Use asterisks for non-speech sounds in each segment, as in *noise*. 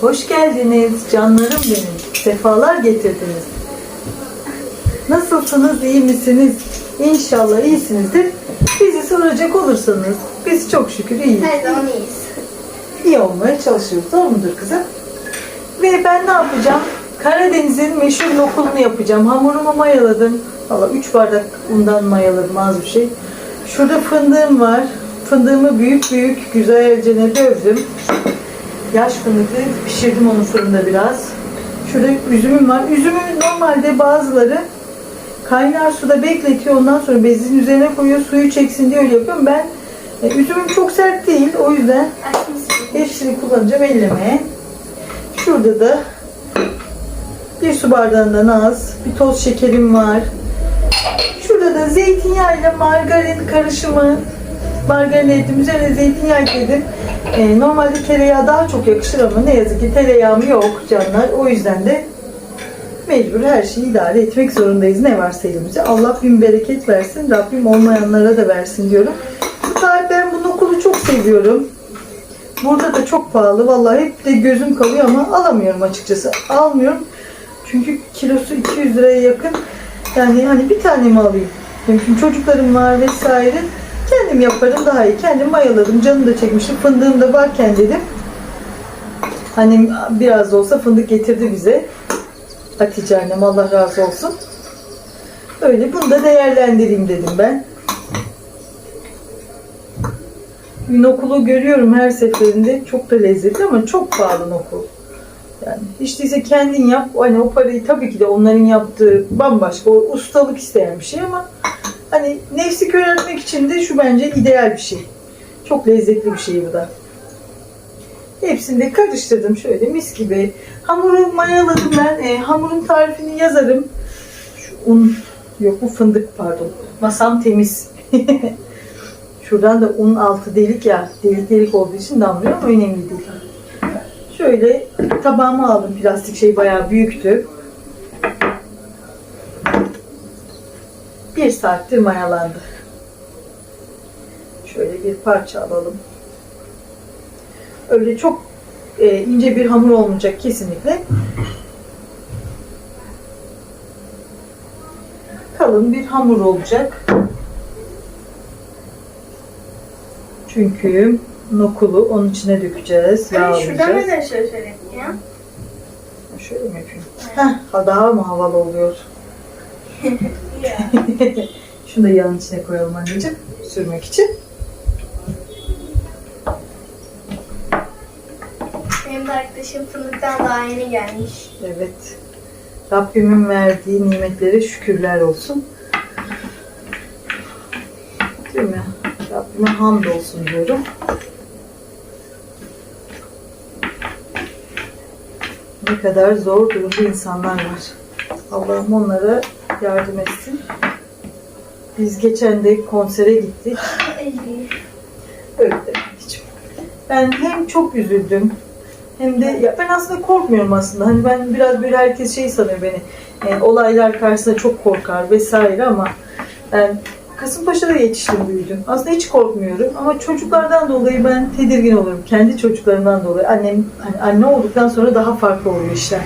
Hoş geldiniz canlarım benim. Sefalar getirdiniz. Nasılsınız, iyi misiniz? İnşallah iyisinizdir. Bizi soracak olursanız biz çok şükür iyiyiz. Her zaman iyiyiz. İyi olmaya çalışıyoruz. Doğru mudur kızım? Ve ben ne yapacağım? Karadeniz'in meşhur lokulunu yapacağım. Hamurumu mayaladım. Valla 3 bardak undan mayaladım az bir şey. Şurada fındığım var. Fındığımı büyük büyük güzelce dövdüm. Yaş fındıklı pişirdim onu fırında biraz. Şurada üzümüm var. Üzümü normalde bazıları kaynar suda bekletiyor. Ondan sonra bezin üzerine koyuyor. Suyu çeksin diye öyle yapıyorum. Ben e, üzümüm çok sert değil. O yüzden hepsini kullanacağım ellemeye. Şurada da bir su bardağından az bir toz şekerim var. Şurada da zeytinyağı ile margarin karışımı margarin ettim. Üzerine zeytinyağı ekledim. Ee, normalde tereyağı daha çok yakışır ama ne yazık ki tereyağım yok canlar. O yüzden de mecbur her şeyi idare etmek zorundayız. Ne varsa elimize. Allah bin bereket versin. Rabbim olmayanlara da versin diyorum. Tarif ben bu nokulu çok seviyorum. Burada da çok pahalı. Vallahi hep de gözüm kalıyor ama alamıyorum açıkçası. Almıyorum. Çünkü kilosu 200 liraya yakın. Yani hani bir tane mi alayım? Şimdi çocuklarım var vesaire. Kendim yaparım daha iyi. Kendim mayaladım. Canım da çekmiştim. Fındığım da varken dedim. Annem biraz da olsa fındık getirdi bize. Hatice annem Allah razı olsun. Öyle bunu da değerlendireyim dedim ben. Nokulu görüyorum her seferinde. Çok da lezzetli ama çok pahalı nokul. Yani hiç değilse kendin yap. Hani o parayı tabii ki de onların yaptığı bambaşka. O ustalık isteyen bir şey ama hani nefsi köreltmek için de şu bence ideal bir şey. Çok lezzetli bir şey bu da. Hepsini de karıştırdım şöyle mis gibi. Hamuru mayaladım ben. E, hamurun tarifini yazarım. Şu un yok bu fındık pardon. Masam temiz. *laughs* Şuradan da un altı delik ya. Delik delik olduğu için damlıyor ama önemli değil. Şöyle tabağıma aldım. Plastik şey bayağı büyüktü. Bir saattir mayalandı. Şöyle bir parça alalım. Öyle çok e, ince bir hamur olmayacak kesinlikle. Kalın bir hamur olacak. Çünkü nokulu onun içine dökeceğiz. Hani şuradan Yağlayacağız. neden şöyle söyledin ya? Şöyle mi yapayım? Heh, daha mı havalı oluyor? *laughs* Şunu da yağın içine koyalım anneciğim. Sürmek için. Benim de arkadaşım fındıktan daha yeni gelmiş. Evet. Rabbimin verdiği nimetlere şükürler olsun. Değil mi? Rabbime hamdolsun diyorum. Ne kadar zor durumda insanlar var. Allah'ım onlara yardım etsin. Biz geçen de konsere gittik. *laughs* Öyle hiç. Ben hem çok üzüldüm hem de ya ben aslında korkmuyorum aslında. Hani ben biraz böyle herkes şey sanıyor beni. e, olaylar karşısında çok korkar vesaire ama ben Kasımpaşa'da yetiştim büyüdüm. Aslında hiç korkmuyorum ama çocuklardan dolayı ben tedirgin olurum. Kendi çocuklarımdan dolayı. Annem hani anne olduktan sonra daha farklı oluyor işler.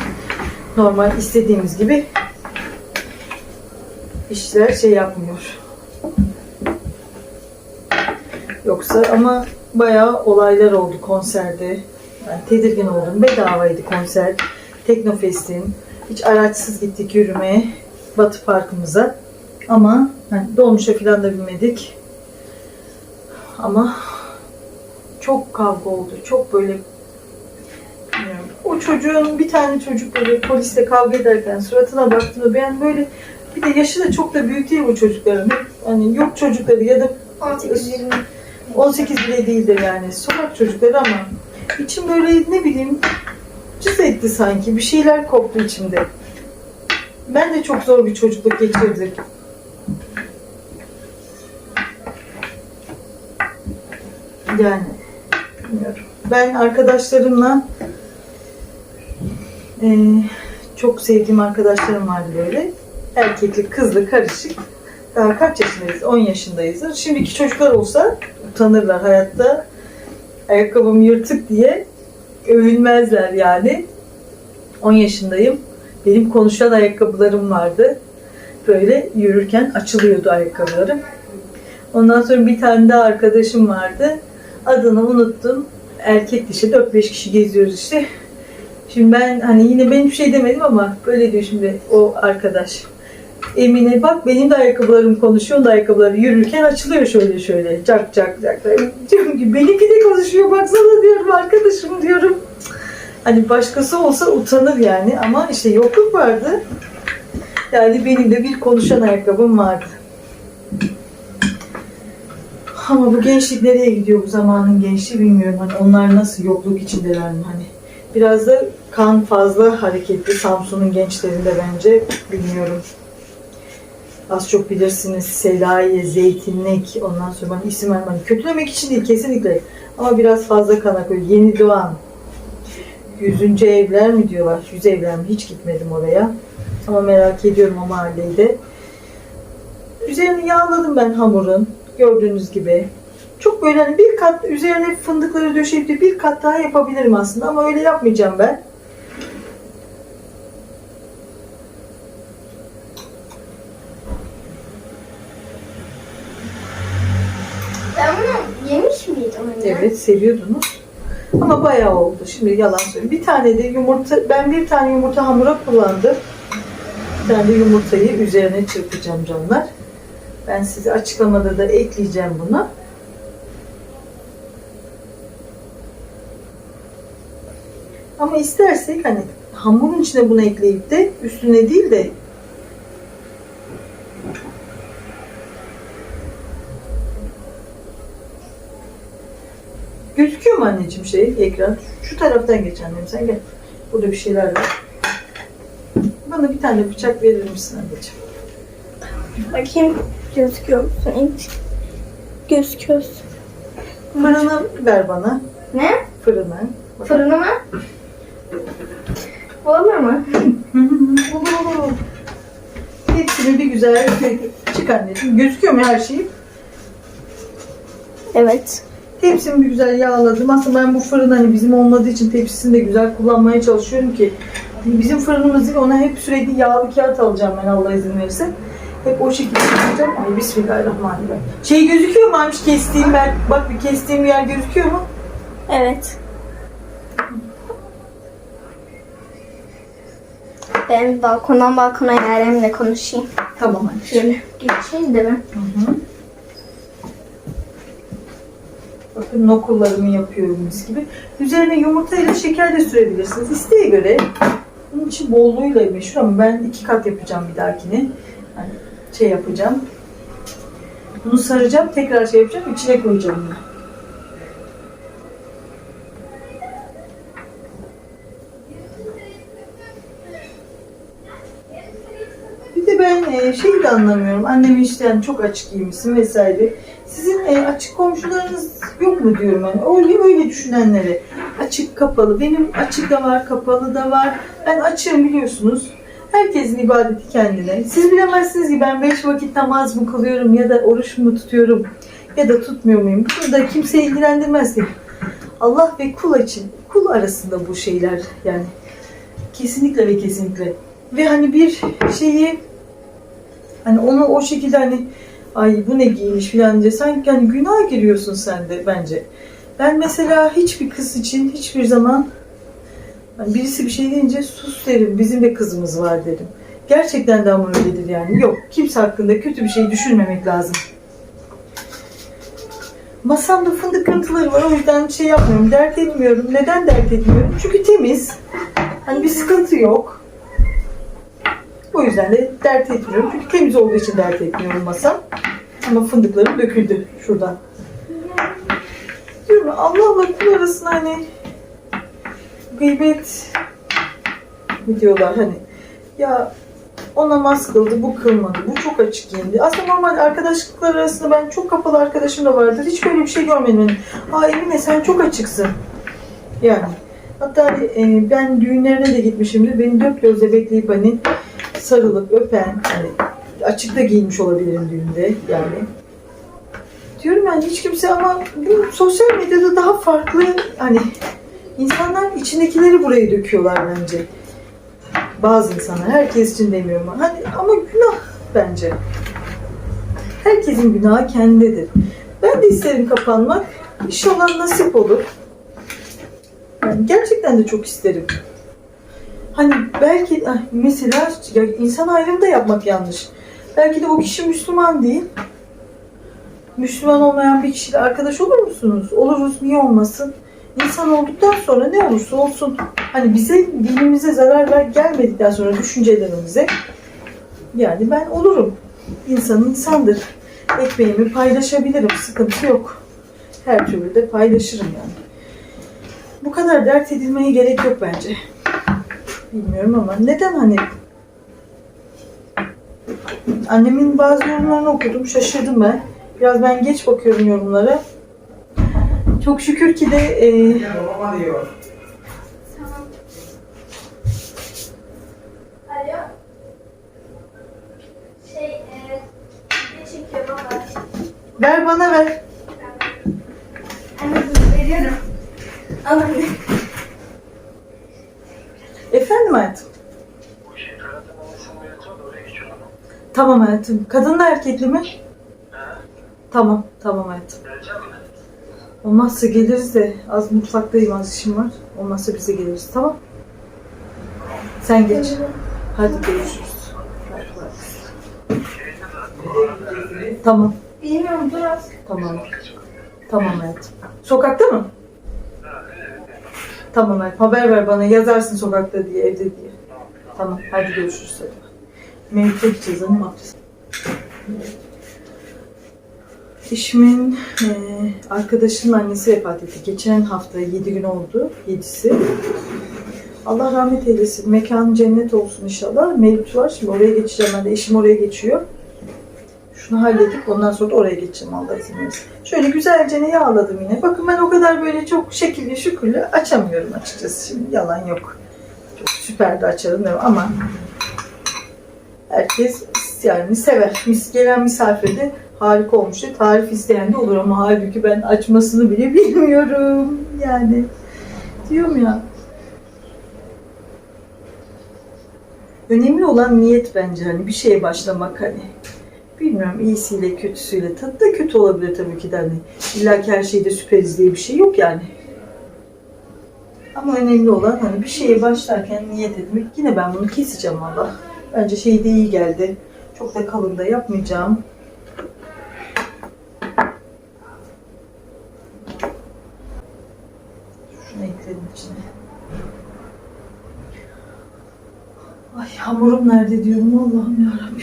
Normal istediğimiz gibi işler şey yapmıyor. Yoksa ama bayağı olaylar oldu konserde. Ben tedirgin oldum. Bedavaydı konser. Teknofest'in. Hiç araçsız gittik yürümeye. Batı Parkımıza. Ama hani dolmuşa falan da binmedik. Ama çok kavga oldu. Çok böyle. O çocuğun bir tane çocuk böyle polisle kavga ederken suratına baktığımda ben böyle bir de yaşı da çok da büyük değil bu çocukların. Hani yok çocukları ya da 18-20. 18 bile değildir yani. Sokak çocukları ama içim böyle ne bileyim cız etti sanki. Bir şeyler koptu içimde. Ben de çok zor bir çocukluk geçirdim. Yani bilmiyorum. Ben arkadaşlarımla eee, çok sevdiğim arkadaşlarım vardı böyle. Erkekli, kızlı, karışık. Daha kaç yaşındayız? 10 yaşındayız. Şimdiki çocuklar olsa utanırlar hayatta. Ayakkabım yırtık diye övünmezler yani. 10 yaşındayım. Benim konuşan ayakkabılarım vardı. Böyle yürürken açılıyordu ayakkabılarım. Ondan sonra bir tane daha arkadaşım vardı. Adını unuttum. Erkek dişi 4-5 kişi geziyoruz işte. Şimdi ben hani yine ben hiçbir şey demedim ama böyle diyor şimdi o arkadaş. Emine bak benim de ayakkabılarım konuşuyor. Onun da ayakkabıları yürürken açılıyor şöyle şöyle. Cak cak cak. Diyorum ki benimki de konuşuyor. Baksana diyorum arkadaşım diyorum. Hani başkası olsa utanır yani ama işte yokluk vardı. Yani benim de bir konuşan ayakkabım vardı. Ama bu gençlik nereye gidiyor bu zamanın gençliği bilmiyorum. Hani onlar nasıl yokluk içindeler mi hani. Biraz da kan fazla hareketli Samsun'un gençlerinde bence bilmiyorum. Az çok bilirsiniz Selayi, Zeytinlik, ondan sonra ben isim vermem. Hani kötülemek için değil kesinlikle. Ama biraz fazla kan akıyor. Yeni Doğan. Yüzüncü evler mi diyorlar? Yüz evler mi? Hiç gitmedim oraya. Ama merak ediyorum o mahalleyi de. Üzerini yağladım ben hamurun. Gördüğünüz gibi. Çok böyle hani bir kat üzerine fındıkları döşeyip de bir kat daha yapabilirim aslında ama öyle yapmayacağım ben. Ben bunu yemiş miydim anne? Evet seviyordunuz. Ama bayağı oldu. Şimdi yalan söyleyeyim. Bir tane de yumurta, ben bir tane yumurta hamura kullandım. Bir tane de yumurtayı üzerine çırpacağım canlar. Ben size açıklamada da ekleyeceğim bunu. Ama istersek hani hamurun içine bunu ekleyip de üstüne değil de Gözüküyor mu anneciğim şey ekran? Şu taraftan geç annem sen gel. Burada bir şeyler var. Bana bir tane bıçak verir misin anneciğim? Bakayım gözüküyor musun hiç? Gözüküyorsun. Fırını ver bana. Ne? Fırını. Fırını mı? Olur mu? *laughs* Hepsini bir güzel çık anneciğim. Gözüküyor mu her şey? Evet. Hepsini bir güzel yağladım. Aslında ben bu fırın hani bizim olmadığı için tepsisini de güzel kullanmaya çalışıyorum ki bizim fırınımız değil ona hep sürekli yağlı kağıt alacağım ben Allah izin verirse. Hep o şekilde yapacağım. Ay bismillahirrahmanirrahim. Şey gözüküyor mu Aymış kestiğim ben? Bak bir kestiğim yer gözüküyor mu? Evet. Ben balkondan balkona Yaren'le konuşayım. Tamam anne. Şöyle geçeyim de ben. Hı hı. Bakın nokullarımı yapıyorum mis gibi. Üzerine yumurta ile şeker de sürebilirsiniz. İsteğe göre. Bunun için bolluğuyla meşhur ama ben iki kat yapacağım bir dahakine. Hani şey yapacağım. Bunu saracağım, tekrar şey yapacağım, içine koyacağım bunu. Bir de ben e, şeyi de anlamıyorum. Annem işte yani çok açık giymişsin vesaire. Sizin e, açık komşularınız yok mu diyorum hani. Öyle öyle düşünenlere. Açık kapalı. Benim açık da var, kapalı da var. Ben açığım biliyorsunuz. Herkesin ibadeti kendine. Siz bilemezsiniz ki ben beş vakit namaz mı kılıyorum ya da oruç mu tutuyorum ya da tutmuyor muyum? Bunu da kimseyi ilgilendirmez. Allah ve kul için, kul arasında bu şeyler yani. Kesinlikle ve kesinlikle. Ve hani bir şeyi hani onu o şekilde hani ay bu ne giymiş filan diye sanki hani günah giriyorsun sen de bence. Ben mesela hiçbir kız için hiçbir zaman hani birisi bir şey deyince sus derim. Bizim de kızımız var derim. Gerçekten de ama öyledir yani. Yok kimse hakkında kötü bir şey düşünmemek lazım. Masamda fındık kırıntıları var o yüzden şey yapmıyorum, dert etmiyorum. Neden dert etmiyorum? Çünkü temiz. Hani bir sıkıntı yok. O yüzden de dert etmiyorum. Çünkü temiz olduğu için dert etmiyorum masam. Ama fındıklarım döküldü şuradan. Diyorum Allah'la kul arasında hani gıybet diyorlar hani ya o namaz kıldı, bu kılmadı, bu çok açık giyindi. Aslında normal arkadaşlıklar arasında ben çok kapalı arkadaşım da vardır. Hiç böyle bir şey görmedim. Yani, Aa Emine sen çok açıksın. Yani. Hatta e, ben düğünlerine de gitmişimdir. Beni dört gözle bekleyip hani sarılıp öpen, hani açıkta giyinmiş olabilirim düğünde yani. Diyorum yani hiç kimse ama bu sosyal medyada daha farklı hani İnsanlar içindekileri buraya döküyorlar bence. Bazı insanlar, herkes için demiyorum. Hani, ama günah bence. Herkesin günahı kendidir. Ben de isterim kapanmak. İnşallah nasip olur. Yani gerçekten de çok isterim. Hani belki ah, mesela ya insan ayrımı da yapmak yanlış. Belki de o kişi Müslüman değil. Müslüman olmayan bir kişiyle arkadaş olur musunuz? Oluruz. Niye olmasın? İnsan olduktan sonra ne olursa olsun hani bize dinimize zarar ver gelmedikten sonra düşüncelerimize yani ben olurum. İnsan insandır. Ekmeğimi paylaşabilirim. Sıkıntı yok. Her türlü de paylaşırım yani. Bu kadar dert edilmeye gerek yok bence. Bilmiyorum ama neden hani annemin bazı yorumlarını okudum şaşırdım ben. Biraz ben geç bakıyorum yorumlara. Çok şükür ki de e. Şey, e, ver bana ver. Anne veriyorum. Al anne. Efendim hayatım. Bu şey da oraya. Tamam hayatım. Kadın mı erkekli mi? Ha? Tamam. Tamam hayatım. Gelecek mi? Olmazsa geliriz de az mutfaktayım az işim var. Olmazsa bize geliriz tamam. Sen geç. Hadi görüşürüz. Tamam. Bilmiyorum, dur az. Tamam. Tamam hayatım. Sokakta mı? Tamam hayatım. Haber ver bana. Yazarsın sokakta diye, evde diye. Tamam. Hadi görüşürüz. Hadi. Mevlüt'e gideceğiz hanım abdest. Eşimin eee arkadaşının annesi vefat etti. Geçen hafta 7 gün oldu. 7'si. Allah rahmet eylesin. Mekan cennet olsun inşallah. Mevlüt var. Şimdi oraya geçeceğim ben de. Eşim oraya geçiyor. Şunu halledip ondan sonra da oraya geçeceğim Allah izin verirse. Şöyle güzelce ne yağladım yine. Bakın ben o kadar böyle çok şekilli şükürlü açamıyorum açıkçası şimdi. Yalan yok. Çok süper de açarım ama herkes yani sever. Mis, gelen misafir de harika olmuş diye tarif isteyen de olur ama halbuki ben açmasını bile *laughs* bilmiyorum. Yani diyorum ya. Önemli olan niyet bence hani bir şeye başlamak hani. Bilmiyorum iyisiyle kötüsüyle tadı da kötü olabilir tabii ki de hani. İlla ki her şeyde süperiz diye bir şey yok yani. Ama önemli olan hani bir şeye başlarken niyet etmek. Yine ben bunu keseceğim valla. Bence şey de iyi geldi. Çok da kalın da yapmayacağım. Şunu ekledim içine. Ay hamurum nerede diyorum Allah'ım yarabbim.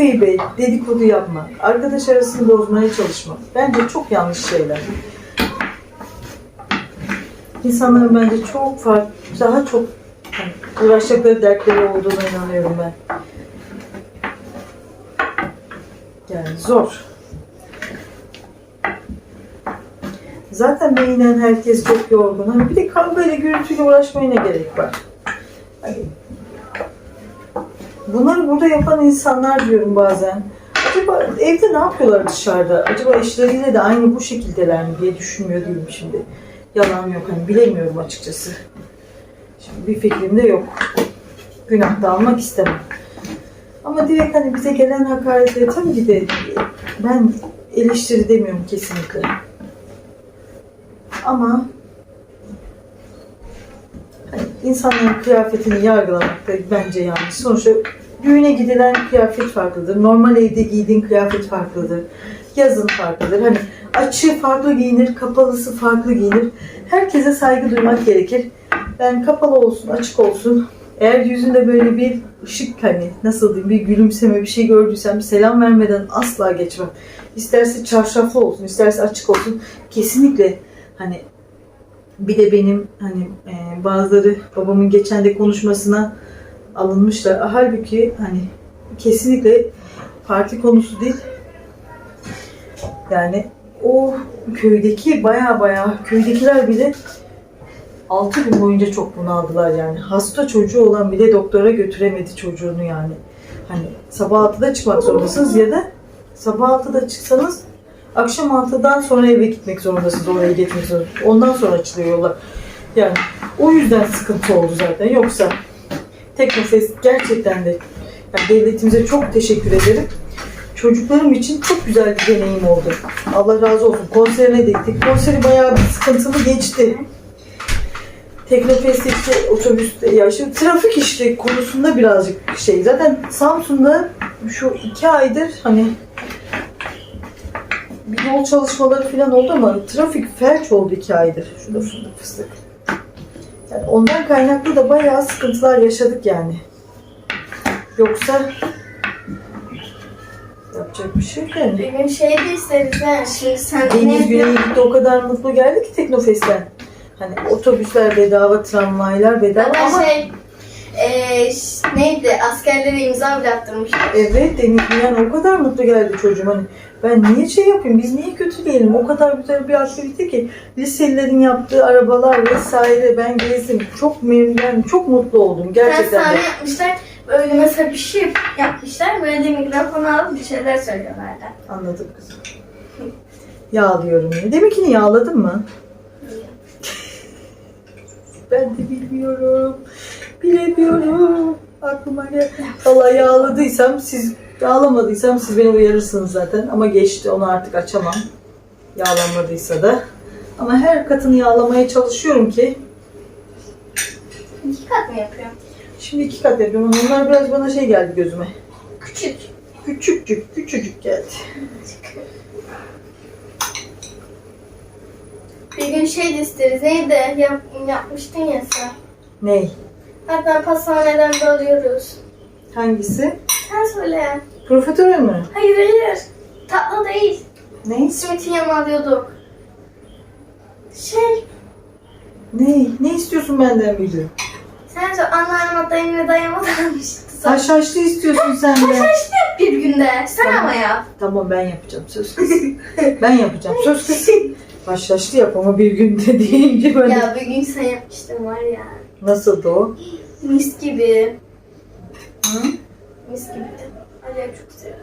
Gıybet, dedikodu yapmak, arkadaş arasını bozmaya çalışmak. Bence çok yanlış şeyler. İnsanların bence çok farklı, daha çok hani, uğraşacakları dertleri olduğuna inanıyorum ben. Yani zor. Zaten beynen herkes çok yorgun. Hani bir de kavgayla gürültüyle uğraşmaya ne gerek var? Hani Bunları burada yapan insanlar diyorum bazen. Acaba evde ne yapıyorlar dışarıda? Acaba eşleriyle de aynı bu şekildeler mi diye düşünmüyor değilim şimdi. Yalan yok hani bilemiyorum açıkçası. Şimdi bir fikrim de yok. Günah da almak istemem. Ama direkt hani bize gelen hakaretleri tabii ki de ben eleştiri demiyorum kesinlikle. Ama hani insanların kıyafetini yargılamak da bence yanlış. Sonuçta düğüne gidilen kıyafet farklıdır. Normal evde giydiğin kıyafet farklıdır. Yazın farklıdır. Hani açığı farklı giyinir, kapalısı farklı giyinir. Herkese saygı duymak gerekir. Ben kapalı olsun, açık olsun. Eğer yüzünde böyle bir ışık hani nasıl diyeyim bir gülümseme bir şey gördüysem selam vermeden asla geçmem. İsterse çarşaflı olsun, isterse açık olsun. Kesinlikle hani bir de benim hani e, bazıları babamın geçen de konuşmasına alınmışlar. Halbuki hani kesinlikle parti konusu değil. Yani o köydeki baya baya köydekiler bile 6 gün boyunca çok bunaldılar yani. Hasta çocuğu olan bile doktora götüremedi çocuğunu yani. Hani sabah 6'da çıkmak zorundasınız ya da sabah 6'da çıksanız akşam 6'dan sonra eve gitmek zorundasınız. Oraya gitmek zorundasınız. Ondan sonra açılıyor yollar. Yani o yüzden sıkıntı oldu zaten. Yoksa Teknofest gerçekten de yani devletimize çok teşekkür ederim. Çocuklarım için çok güzel bir deneyim oldu. Allah razı olsun. Konserine de gittik. Konseri bayağı bir sıkıntılı geçti. Teknofest işte otobüste ya şimdi trafik işte konusunda birazcık şey. Zaten Samsun'da şu iki aydır hani bir yol çalışmaları falan oldu ama trafik felç oldu iki aydır. Şurada fındık fıstık. Yani ondan kaynaklı da bayağı sıkıntılar yaşadık yani. Yoksa yapacak bir şey yok yani. Bir gün şey de isteriz ha. Şimdi sen Deniz ne Güney'e gitti o kadar mutlu geldi ki Teknofest'ten. Hani otobüsler bedava, tramvaylar bedava Zaten ama şey eee, ş- neydi askerlere imza bile attırmışlar. evet Deniz Güney o kadar mutlu geldi çocuğum hani ben niye şey yapayım biz niye kötüleyelim o kadar güzel bir aktivite ki liselilerin yaptığı arabalar vesaire ben gezdim çok memnun ben çok mutlu oldum gerçekten de. sahne yapmışlar. Böyle mesela bir şey yapmışlar. Böyle de mikrofonu alıp bir şeyler söylüyorlardı. Anladım kızım. *laughs* Yağlıyorum yine. Deminkini yağladın mı? *laughs* Ben de bilmiyorum. Bilemiyorum. Aklıma gel. Valla yağladıysam siz yağlamadıysam siz beni uyarırsınız zaten. Ama geçti onu artık açamam. Yağlanmadıysa da. Ama her katını yağlamaya çalışıyorum ki. İki kat mı yapıyor? Şimdi iki kat yapıyorum. Onlar biraz bana şey geldi gözüme. Küçük. Küçükcük, küçücük geldi. Bir gün şey de isteriz. Neydi? Yap, yapmıştın ya sen. Ney? Hatta pastaneden de alıyoruz. Hangisi? Sen söyle. Profiterol mü? Hayır hayır. Tatlı değil. Ne? Simitin yanına alıyorduk. Şey, Ne? Ne istiyorsun benden Bilge? sen söyle anneannem dayımla dayıma almıştı. Sen Haşhaşlı istiyorsun sen de. Haşhaşlı yap bir günde. Sen Tamam. ama yap. Tamam ben yapacağım söz kız. ben yapacağım söz kız. *laughs* Haşhaşlı yap ama bir günde *laughs* deyince böyle. Ya bir gün sen yapmıştın var ya. Nasıldı o? Mis gibi. Hı? Mis gibi. Acayip çok sevdim.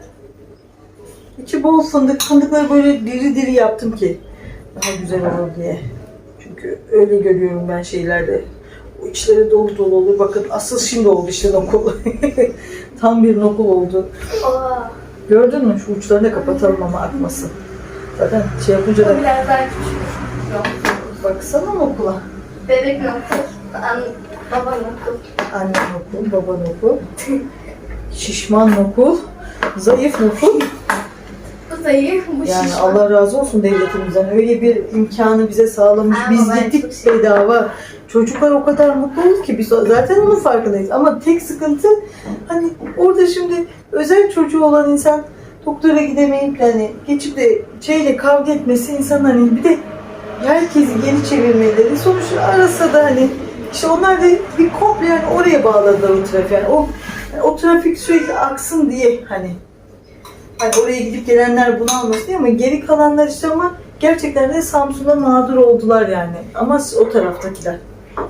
İçi bol fındık. Fındıkları böyle diri diri yaptım ki daha güzel olur diye. Çünkü öyle görüyorum ben şeylerde. O içleri dolu dolu olur. Bakın asıl şimdi oldu işte nokul. *laughs* Tam bir nokul oldu. Oha. Gördün mü? Şu uçlarını da kapatalım ama akmasın. Zaten şey yapınca da biraz daha küçük. Baksana nokula. Bebek nokul. An baba nokul. Anne nokul, baba nokul. Şişman nokul, zayıf nokul. Bu zayıf, bu Yani şişman. Allah razı olsun devletimizden. Öyle bir imkanı bize sağlamış. Ama Biz ben gittik çok şey- bedava. Çocuklar o kadar mutlu oldu ki biz zaten onun farkındayız. Ama tek sıkıntı hani orada şimdi özel çocuğu olan insan doktora gidemeyip yani geçip de şeyle kavga etmesi insan hani bir de herkesi geri çevirmeleri sonuçta arasa da hani işte onlar da bir komple yani oraya bağladılar o trafiği. Yani o, yani o trafik sürekli aksın diye hani Hani oraya gidip gelenler bunu almasın diye ama geri kalanlar işte ama gerçekten de Samsun'da mağdur oldular yani. Ama o taraftakiler.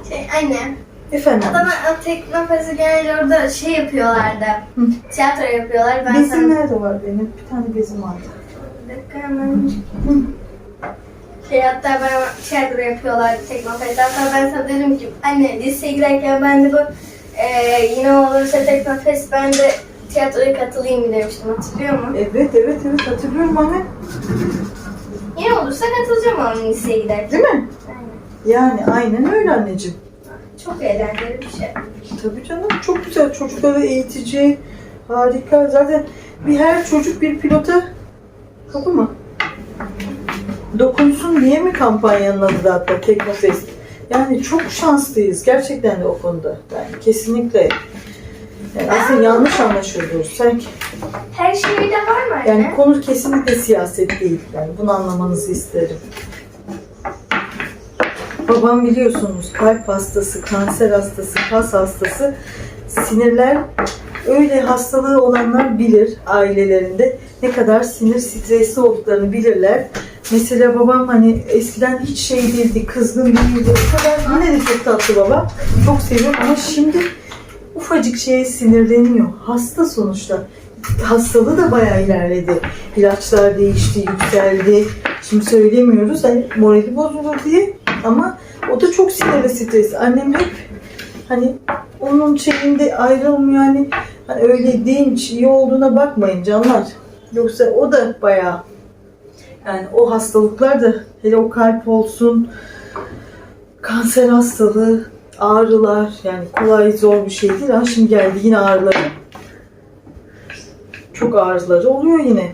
Şey, anne. Efendim. Adana Teknofest'e genelde orada şey yapıyorlardı. Hı. Tiyatro yapıyorlar. Ben Bezim sana... nerede var benim? Bir tane bezim vardı. Bir dakika hemen. Şey hatta ben tiyatro yapıyorlar Teknofest'te. Hatta ben sana dedim ki anne liseye girerken ben de bu e, yine olursa Teknofest ben de tiyatroya katılayım demiştim hatırlıyor musun? Evet evet evet hatırlıyorum anne. Yine olursa katılacağım ama liseye giderken. Değil mi? Aynen. Yani aynen öyle anneciğim. Çok eğlenceli bir şey. Tabii canım çok güzel. Çocukları eğitici, harika. Zaten bir her çocuk bir pilota kapı mı? Dokunsun diye mi kampanyanın adı da hatta Teknofest? Yani çok şanslıyız gerçekten de o konuda. Yani kesinlikle. Yani aslında yanlış anlaşılıyoruz. Sanki Her şeyi de var mı anne? yani konu kesinlikle siyaset değil. Yani bunu anlamanızı isterim. Babam biliyorsunuz kalp hastası, kanser hastası, kas hastası, sinirler öyle hastalığı olanlar bilir ailelerinde ne kadar sinir stresli olduklarını bilirler. Mesela babam hani eskiden hiç şey değildi, kızgın değildi. O kadar yine de çok tatlı baba. Çok seviyorum ama şimdi ufacık şeye sinirleniyor. Hasta sonuçta. Hastalığı da bayağı ilerledi. İlaçlar değişti, yükseldi. Şimdi söylemiyoruz hani morali bozulur diye ama o da çok sinirli stres. Annem hep hani onun şeyinde ayrılmıyor yani hani öyle dinç iyi olduğuna bakmayın canlar. Yoksa o da bayağı yani o hastalıklar da hele o kalp olsun kanser hastalığı ağrılar yani kolay zor bir şey değil. Ha, şimdi geldi yine ağrıları. Çok ağrıları oluyor yine.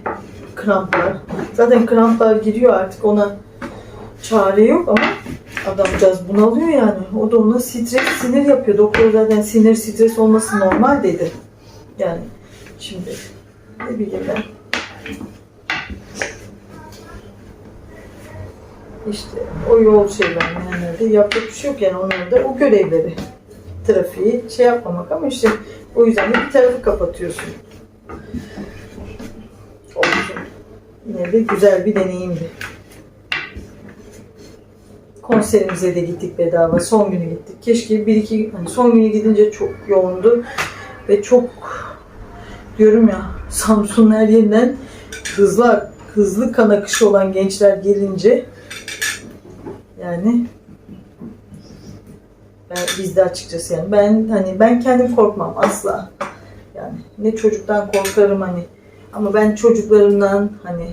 Kramplar. Zaten kramplar giriyor artık ona çare yok ama adamcağız bunalıyor yani. O da ona stres, sinir yapıyor. Doktor zaten sinir, stres olması normal dedi. Yani şimdi ne bileyim ben. İşte o yol şeyler de yapacak bir şey yok yani onların da o görevleri. Trafiği şey yapmamak ama işte o yüzden de bir tarafı kapatıyorsun. Olsun. Yine de güzel bir deneyimdi. Konserimize de gittik bedava. Son günü gittik. Keşke bir iki hani son günü gidince çok yoğundu ve çok diyorum ya Samsun'un her yerinden hızlı hızlı kan akışı olan gençler gelince yani ben, biz de açıkçası yani ben hani ben kendim korkmam asla. Yani ne çocuktan korkarım hani. Ama ben çocuklarımdan hani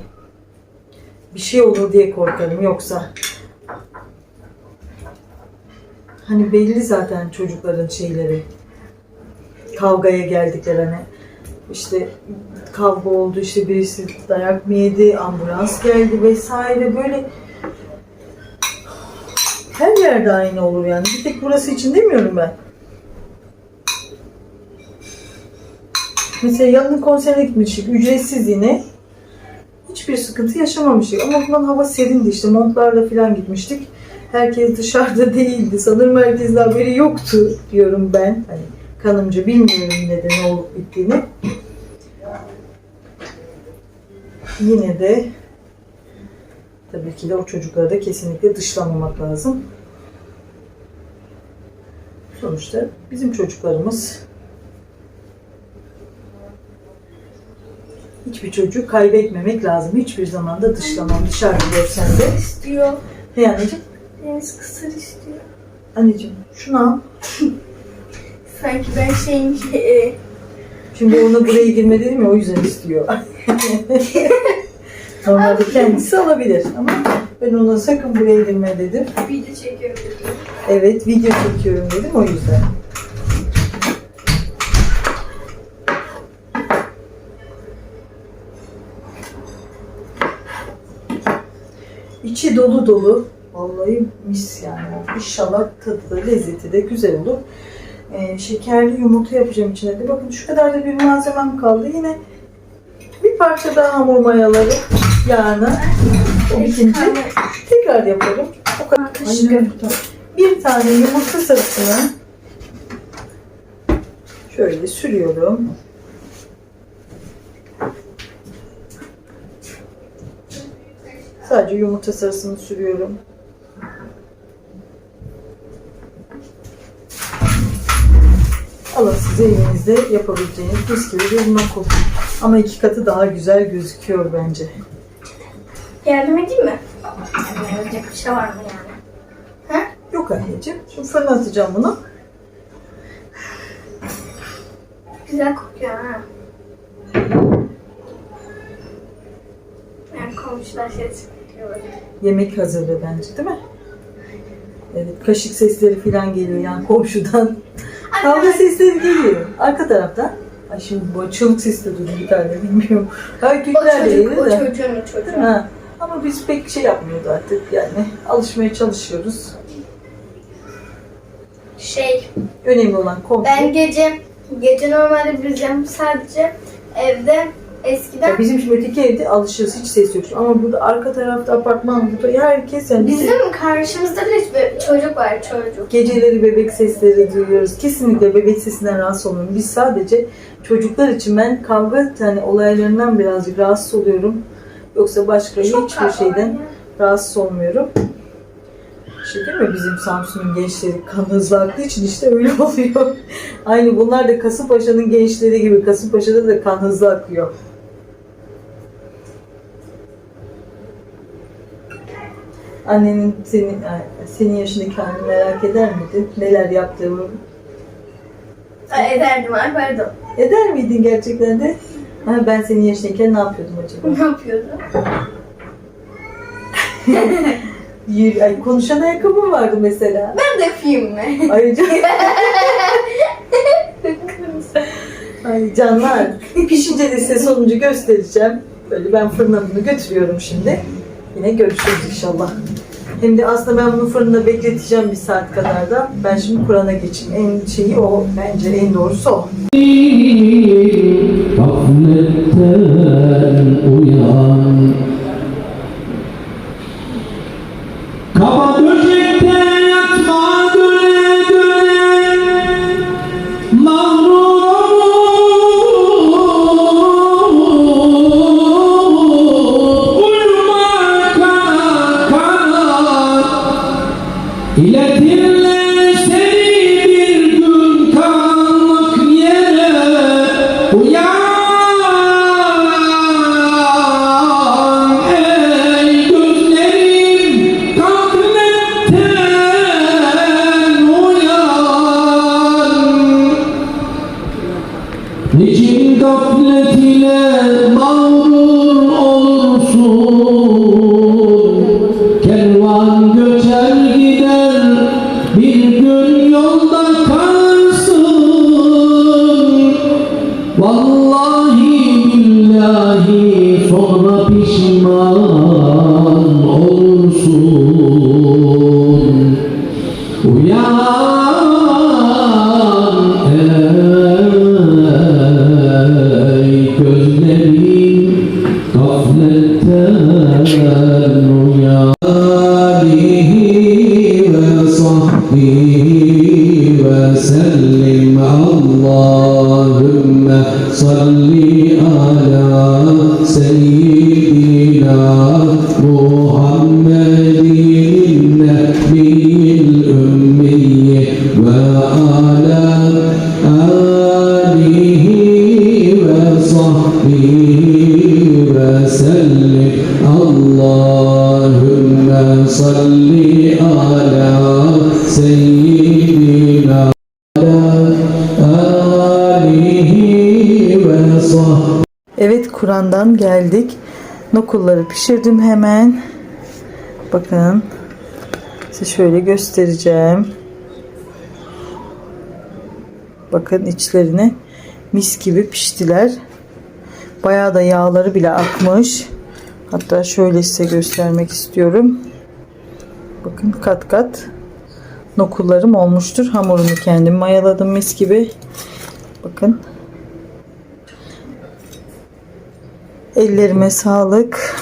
bir şey olur diye korkarım. Yoksa hani belli zaten çocukların şeyleri. Kavgaya geldikleri hani işte kavga oldu işte birisi dayak mı yedi ambulans geldi vesaire. Böyle her yerde aynı olur yani. Bir tek burası için demiyorum ben. Mesela Yalın'ın konserine gitmiştik. Ücretsiz yine. Hiçbir sıkıntı yaşamamıştık. Ama zaman hava serindi işte. Montlarla falan gitmiştik. Herkes dışarıda *laughs* değildi. Sanırım herkesin haberi yoktu diyorum ben. Hani kanımca bilmiyorum yine de ne olup bittiğini. Yine de Tabii ki de o çocukları da kesinlikle dışlamamak lazım. Sonuçta bizim çocuklarımız hiçbir çocuğu kaybetmemek lazım. Hiçbir zaman da dışlamam. Dışarıda görsen de. istiyor. Hey anneciğim, Deniz kısır istiyor. anneciğim şunu al. Sanki ben şeyim e, Şimdi *laughs* ona buraya girme dedim ya o yüzden istiyor. *laughs* Normalde kendisi alabilir ama ben ona sakın buraya girme dedim. video çekiyorum. dedim. Evet video çekiyorum dedim o yüzden. İçi dolu dolu. Vallahi mis yani. İnşallah tadı da lezzeti de güzel olur. Ee, şekerli yumurta yapacağım içine de. Bakın şu kadar da bir malzemem kaldı. Yine bir parça daha hamur mayaları yağını. O bitince tekrar yaparım. O kadar. Bir tane yumurta sarısını şöyle sürüyorum. Sadece yumurta sarısını sürüyorum. Alın size evinizde yapabileceğiniz mis gibi bir makul. Ama iki katı daha güzel gözüküyor bence. Yardım edeyim mi? Yani yapacak bir şey var mı yani? Ha? Yok anneciğim. Şimdi fırına atacağım bunu. Güzel kokuyor ha. Yani komşular ses bekliyor. Yemek hazırlığı bence değil mi? Evet, kaşık sesleri falan geliyor yani komşudan. Kavga sesleri geliyor. Arka taraftan. Ay şimdi bu çığlık sesi de duyuyor bir tane bilmiyorum. O Erkekler de çocuk, o çocuğun o çocuğun. Ha. Ama biz pek şey yapmıyoruz artık yani. Alışmaya çalışıyoruz. Şey, Önemli olan komşu. ben gece, gece normalde bizim sadece evde eskiden Ya bizim şimdi öteki evde alışırız hiç ses yok. Ama burada arka tarafta apartman burada herkes yani bizim karşımızda bile bir çocuk var çocuk. Geceleri bebek sesleri duyuyoruz. Kesinlikle bebek sesinden rahatsız olmuyorum. Biz sadece çocuklar için ben kavga yani olaylarından birazcık rahatsız oluyorum. Yoksa başka Çok hiçbir şeyden ya. rahatsız olmuyorum. İşte değil mi bizim Samsun'un gençleri kan hızlı aktığı için işte öyle *laughs* oluyor. Aynı bunlar da Kasımpaşa'nın gençleri gibi. Kasımpaşa'da da kan hızlı akıyor. Annenin senin senin yaşındaki halini merak eder miydi? Neler yaptığımı Ederdim pardon. Eder miydin gerçekten de? Ha, ben senin yaşındayken ne yapıyordum acaba? Ne yapıyordu? *laughs* Yürü, ay, konuşan ayakkabım vardı mesela. Ben de yapayım mı? Ayrıca *laughs* ay canlar pişince de size sonucu göstereceğim. Böyle ben fırına bunu götürüyorum şimdi. Yine görüşürüz inşallah. Hem de aslında ben bunu fırında bekleteceğim bir saat kadar da. Ben şimdi Kur'an'a geçeyim. En şeyi o. Bence en doğrusu o. Uyan Kaba döşekte Evet Kur'an'dan geldik. Nokulları pişirdim hemen. Bakın. Size şöyle göstereceğim. Bakın içlerine mis gibi piştiler. Bayağı da yağları bile akmış. Hatta şöyle size göstermek istiyorum. Bakın kat kat nokullarım olmuştur. Hamurumu kendim mayaladım mis gibi. Bakın. Ellerime sağlık.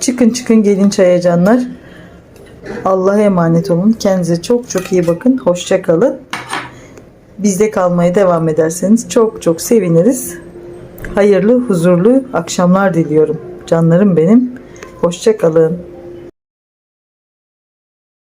Çıkın çıkın gelin çaya canlar. Allah'a emanet olun. Kendinize çok çok iyi bakın. Hoşça kalın. Bizde kalmaya devam ederseniz çok çok seviniriz. Hayırlı, huzurlu akşamlar diliyorum. Canlarım benim. Hoşça kalın.